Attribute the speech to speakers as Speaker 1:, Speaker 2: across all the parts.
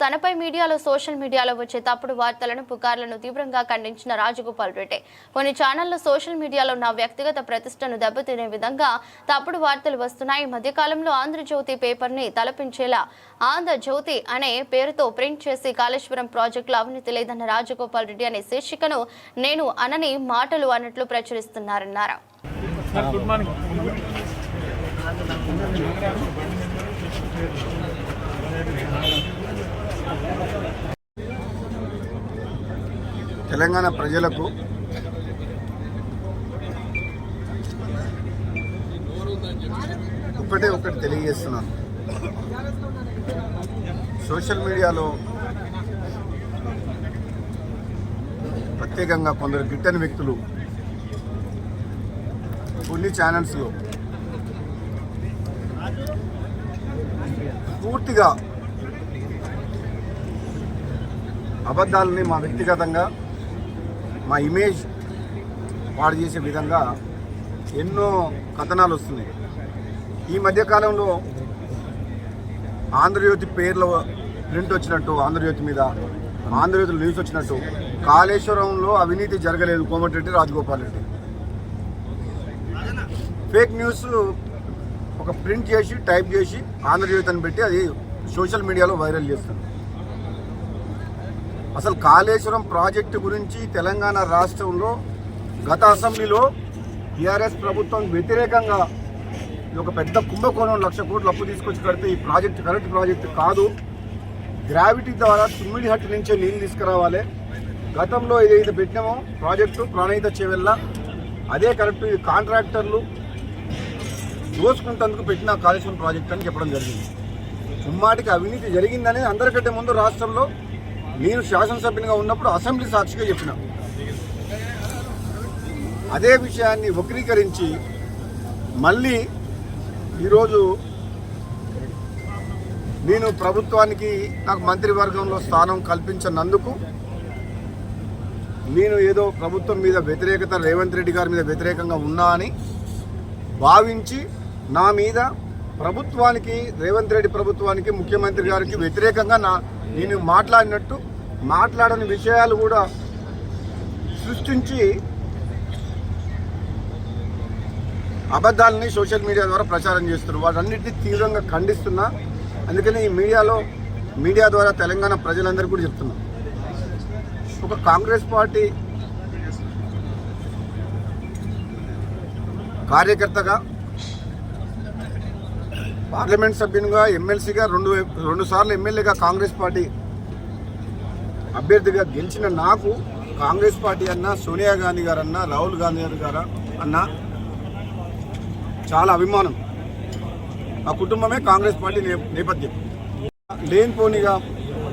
Speaker 1: తనపై మీడియాలో సోషల్ మీడియాలో వచ్చే తప్పుడు వార్తలను పుకార్లను తీవ్రంగా ఖండించిన రాజగోపాల్ రెడ్డి. కొన్ని ఛానళ్ళు సోషల్ మీడియాలో నా వ్యక్తిగత ప్రతిష్టను దెబ్బతినే విధంగా తప్పుడు వార్తలు వస్తున్నాయి. మధ్యకాలంలో ఆంధ్రజ్యోతి పేపర్ని తలపించేలా ఆంధ్రజ్యోతి అనే పేరుతో ప్రింట్ చేసి కాళేశ్వరం ప్రాజెక్టులో అవినీతి లేదన్న రాజగోపాల్ రెడ్డి అనే శీర్షికను నేను అనని మాటలు అన్నట్లు ప్రచురిస్తున్నారన్నారు.
Speaker 2: గుడ్ మార్నింగ్
Speaker 3: తెలంగాణ ప్రజలకు ఒకటే ఒకటి తెలియజేస్తున్నాను. సోషల్ మీడియాలో ప్రత్యేకంగా కొందరు గిట్టని వ్యక్తులు కొన్ని ఛానల్స్లో పూర్తిగా అబద్ధాలని మా వ్యక్తిగతంగా మా ఇమేజ్ పాడు చేసే విధంగా ఎన్నో కథనాలు వస్తున్నాయి. ఈ మధ్యకాలంలో ఆంధ్రజ్యోతి పేర్ల ప్రింట్ వచ్చినట్టు ఆంధ్రజ్యోతి మీద ఆంధ్రజ్యోతి న్యూస్ వచ్చినట్టు కాళేశ్వరంలో అవినీతి జరగలేదు కోమటిరెడ్డి రాజగోపాల్ రెడ్డి ఫేక్ న్యూస్ ఒక ప్రింట్ చేసి టైప్ చేసి ఆంధ్రజ్యోతి అని పెట్టి అది సోషల్ మీడియాలో వైరల్ చేస్తుంది. అసలు కాళేశ్వరం ప్రాజెక్టు గురించి తెలంగాణ రాష్ట్రంలో గత అసెంబ్లీలో టీఆర్ఎస్ ప్రభుత్వం వ్యతిరేకంగా ఇది ఒక పెద్ద కుంభకోణం లక్ష కోట్లు అప్పు తీసుకొచ్చి కడితే ఈ ప్రాజెక్టు కరెక్ట్ ప్రాజెక్టు కాదు. గ్రావిటీ ద్వారా తుమ్మిడి హట్టు నుంచే నీళ్ళు తీసుకురావాలి. గతంలో ఏదైతే పెట్టినామో ప్రాజెక్టు ప్రాణహిత చేవెళ్ళ అదే కరెక్ట్ కాంట్రాక్టర్లు దోచుకుంటందుకు పెట్టిన కాళేశ్వరం ప్రాజెక్ట్ అని చెప్పడం జరిగింది. ఉమ్మాటికి అవినీతి జరిగిందని అందరికంటే ముందు రాష్ట్రంలో నేను శాసనసభ్యునిగా ఉన్నప్పుడు అసెంబ్లీ సాక్షిగా చెప్పిన. అదే విషయాన్ని వక్రీకరించి మళ్ళీ ఈరోజు నేను ప్రభుత్వానికి నాకు మంత్రివర్గంలో స్థానం కల్పించనందుకు నేను ఏదో ప్రభుత్వం మీద వ్యతిరేకత రేవంత్ రెడ్డి గారి మీద వ్యతిరేకంగా ఉన్నా అని భావించి నా మీద ప్రభుత్వానికి రేవంత్ రెడ్డి ప్రభుత్వానికి ముఖ్యమంత్రి గారికి వ్యతిరేకంగా నా నేను మాట్లాడినట్టు మాట్లాడని విషయాలు కూడా సృష్టించి అబద్ధాలని సోషల్ మీడియా ద్వారా ప్రచారం చేస్తున్నారు. వాటన్నిటిని తీవ్రంగా ఖండిస్తున్నా. అందుకని ఈ మీడియాలో మీడియా ద్వారా తెలంగాణ ప్రజలందరూ కూడా చెప్తున్నా. ఒక కాంగ్రెస్ పార్టీ కార్యకర్తగా పార్లమెంట్ సభ్యునిగా ఎమ్మెల్సీగా రెండు రెండు సార్లు ఎమ్మెల్యేగా కాంగ్రెస్ పార్టీ అభ్యర్థిగా గెలిచిన నాకు కాంగ్రెస్ పార్టీ అన్న సోనియా గాంధీ గారు అన్న రాహుల్ గాంధీ గారు గారు అన్న చాలా అభిమానం. మా కుటుంబమే కాంగ్రెస్ పార్టీ నేపథ్యం. లేనిపోనిగా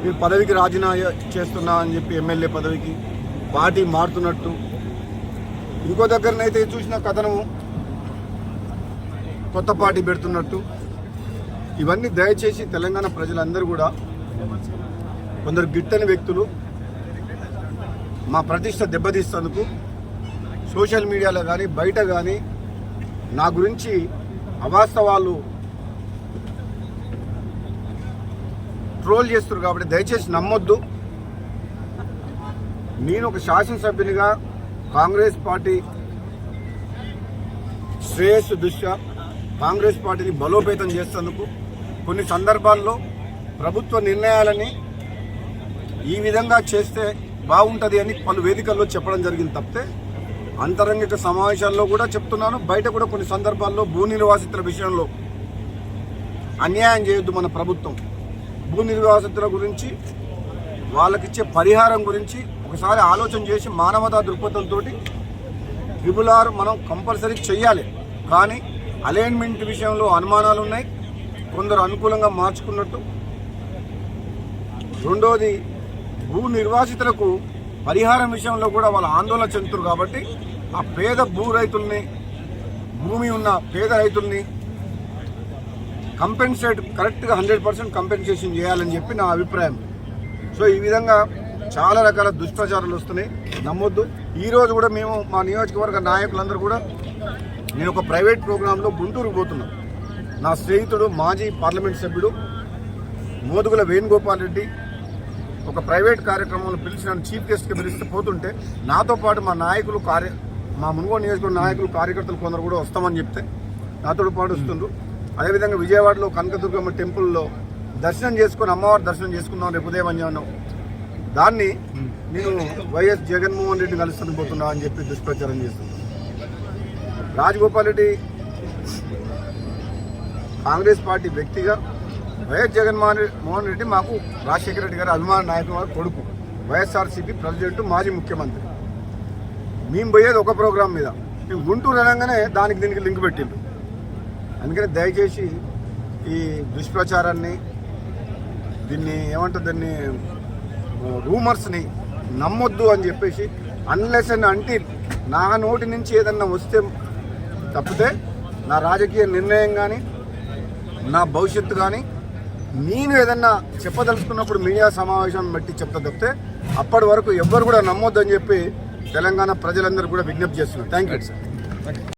Speaker 3: మీరు పదవికి రాజీనామా చేస్తున్నా అని చెప్పి ఎమ్మెల్యే పదవికి పార్టీ మారుతున్నట్టు. ఇంకో దగ్గరనైతే చూసిన కథనము కొత్త పార్టీ పెడుతున్నట్టు. ఇవన్నీ దయచేసి తెలంగాణ ప్రజలందరూ కూడా కొందరు గిట్టని వ్యక్తులు మా ప్రతిష్ట దెబ్బతీస్తందుకు సోషల్ మీడియాలో కానీ బయట కానీ నా గురించి అవాస్తవాలు ట్రోల్ చేస్తున్నారు కాబట్టి దయచేసి నమ్మొద్దు. నేను ఒక శాసనసభ్యునిగా కాంగ్రెస్ పార్టీ శ్రేయస్సు దృష్ట్యా కాంగ్రెస్ పార్టీని బలోపేతం చేస్తేందుకు కొన్ని సందర్భాల్లో ప్రభుత్వ నిర్ణయాలని ఈ విధంగా చేస్తే బాగుంటుంది అని పలు వేదికల్లో చెప్పడం జరిగింది తప్పితే అంతరంగిక సమావేశాల్లో కూడా చెప్తున్నాను. బయట కూడా కొన్ని సందర్భాల్లో భూ నిర్వాసితుల విషయంలో అన్యాయం చేయొద్దు మన ప్రభుత్వం. భూ నిర్వాసితుల గురించి వాళ్ళకిచ్చే పరిహారం గురించి ఒకసారి ఆలోచన చేసి మానవతా దృక్పథంతో ట్రిబుల్ ఆర్ మనం కంపల్సరీ చెయ్యాలి. కానీ అలైన్మెంట్ విషయంలో అనుమానాలు ఉన్నాయి కొందరు అనుకూలంగా మార్చుకున్నట్టు. రెండోది భూ నిర్వాసితులకు పరిహారం విషయంలో కూడా వాళ్ళు ఆందోళన చెందుతారు కాబట్టి ఆ పేద భూ రైతుల్ని భూమి ఉన్న పేద రైతుల్ని కంపెన్సేట్ కరెక్ట్గా హండ్రెడ్ పర్సెంట్ కంపెన్సేషన్ చేయాలని చెప్పి నా అభిప్రాయం. సో ఈ విధంగా చాలా రకాల దుష్ప్రచారాలు వస్తున్నాయి. నమ్మొద్దు. ఈరోజు కూడా మేము మా నియోజకవర్గ నాయకులందరూ కూడా నేను ఒక ప్రైవేట్ ప్రోగ్రాంలో గుంటూరు పోతున్నాను నా స్నేహితుడు మాజీ పార్లమెంట్ సభ్యుడు మోదుగుల వేణుగోపాల్ రెడ్డి ఒక ప్రైవేట్ కార్యక్రమంలో పిలిచి నన్ను చీఫ్ గెస్ట్గా పిలిస్తే పోతుంటే నాతో పాటు మా నాయకులు కార్య మా మునుగోడు నియోజకవర్గ నాయకులు కార్యకర్తలు కొందరు కూడా వస్తామని చెప్తే నాతో పాటు వస్తుండ్రు అదేవిధంగా విజయవాడలో కనకదుర్గమ్మ టెంపుల్లో దర్శనం చేసుకొని అమ్మవారి దర్శనం చేసుకుందాం రేపు ఉదయం అని దాన్ని నేను వైఎస్ జగన్మోహన్ రెడ్డి కలుస్తాను పోతున్నా అని చెప్పి దుష్ప్రచారం చేస్తున్నాను రాజగోపాల్ రెడ్డి కాంగ్రెస్ పార్టీ వ్యక్తిగా వైఎస్ జగన్మోహన్ మోహన్ రెడ్డి మాకు రాజశేఖర రెడ్డి గారి అభిమాన నాయకుడు వారి కొడుకు వైఎస్ఆర్సీపీ ప్రెసిడెంట్ మాజీ ముఖ్యమంత్రి. మేము పోయేది ఒక ప్రోగ్రాం మీద. మేము గుంటూరు అనగానే దానికి దీనికి లింక్ పెట్టిండు అందుకని దయచేసి ఈ దుష్ప్రచారాన్ని దీన్ని ఏమంటారు దీన్ని రూమర్స్ని నమ్మొద్దు అని చెప్పేసి అన్లెస్ అండ్ అంటే నా నోటి నుంచి ఏదన్నా వస్తే తప్పితే నా రాజకీయ నిర్ణయం కానీ నా భవిష్యత్తు కానీ నేను ఏదన్నా చెప్పదలుచుకున్నప్పుడు మీడియా సమావేశం బట్టి చెప్తా తప్పితే అప్పటి వరకు ఎవ్వరు కూడా నమ్మొద్దని చెప్పి తెలంగాణ ప్రజలందరూ కూడా విజ్ఞప్తి చేస్తున్నారు. Thank you